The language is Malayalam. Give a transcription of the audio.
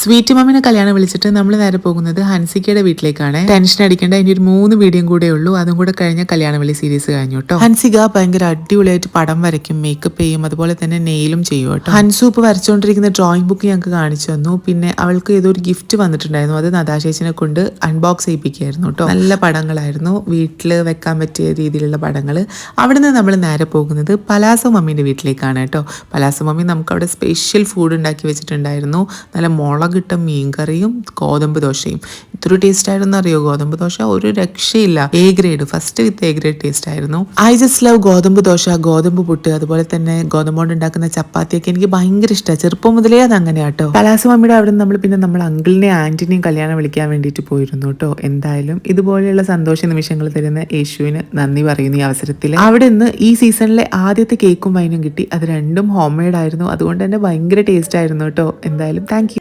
സ്വീറ്റ് മമ്മിനെ കല്യാണം വിളിച്ചിട്ട് നമ്മൾ നേരെ പോകുന്നത് ഹൻസിക്കയുടെ വീട്ടിലേക്കാണ്. ടെൻഷൻ അടിക്കേണ്ട ഇനി ഒരു മൂന്ന് വീഡിയോ കൂടെ ഉള്ളൂ. അതും കൂടെ കഴിഞ്ഞ കല്യാണ വിളി സീരീസ് കഴിഞ്ഞു കേട്ടോ ഹൻസിക ഭയങ്കര അടിപൊളിയായിട്ട് പടം വരയ്ക്കും മേക്കപ്പ് ചെയ്യും അതുപോലെ തന്നെ നെയിലും ചെയ്യും കേട്ടോ ഹൻസു ഇപ്പൊ വരച്ചുകൊണ്ടിരിക്കുന്ന ഡ്രോയിങ് ബുക്ക് ഞങ്ങൾക്ക് കാണിച്ചു തന്നു. പിന്നെ അവൾക്ക് ഏതോ ഒരു ഗിഫ്റ്റ് വന്നിട്ടുണ്ടായിരുന്നു. അത് നദാശേഷിനെ കൊണ്ട് അൺബോക്സ് ചെയ്യിപ്പിക്കുകയായിരുന്നു കേട്ടോ നല്ല പടങ്ങളായിരുന്നു. വീട്ടിൽ വെക്കാൻ പറ്റിയ രീതിയിലുള്ള പടങ്ങൾ അവിടെ നിന്ന് നമ്മൾ നേരെ പോകുന്നത് പലാസോ മമ്മീന്റെ വീട്ടിലേക്കാണ് കേട്ടോ പലാസോ മമ്മി നമുക്ക് അവിടെ സ്പെഷ്യൽ ഫുഡ് ഉണ്ടാക്കി വെച്ചിട്ടുണ്ടായിരുന്നു. നല്ല മുളകിട്ട മീൻകറിയും ഗോതമ്പ് ദോശയും. ഇത്ര ടേസ്റ്റ് ആയിരുന്നു അറിയോ? ഗോതമ്പ് ദോശ ഒരു രക്ഷയില്ല. A grade first with A grade taste ആയിരുന്നു. I just love gothambu dosa ഗോതമ്പ് പുട്ട് അതുപോലെ തന്നെ ഗോതമ്പ് കൊണ്ട് ഉണ്ടാക്കുന്ന ചപ്പാത്തിയൊക്കെ എനിക്ക് ഭയങ്കര ഇഷ്ടമാണ് ചെറുപ്പം മുതലേ അത് അങ്ങനെ കേട്ടോ പലാസ മമ്മിയുടെ അവിടെ നമ്മൾ പിന്നെ നമ്മൾ അങ്കിളിനെ ആന്റിനെയും കല്യാണം വിളിക്കാൻ വേണ്ടിയിട്ട് പോയിരുന്നു കേട്ടോ എന്തായാലും ഇതുപോലെയുള്ള സന്തോഷ നിമിഷങ്ങൾ തരുന്ന യേശുവിന് നന്ദി പറയുന്ന ഈ അവസരത്തിൽ അവിടെ നിന്ന് ഈ സീസണിലെ ആദ്യത്തെ കേക്കും വൈനും കിട്ടി. അത് രണ്ടും ഹോം മെയ്ഡ് ആയിരുന്നു. അതുകൊണ്ട് തന്നെ ഭയങ്കര ടേസ്റ്റ് ആയിരുന്നു കേട്ടോ എന്തായാലും താങ്ക്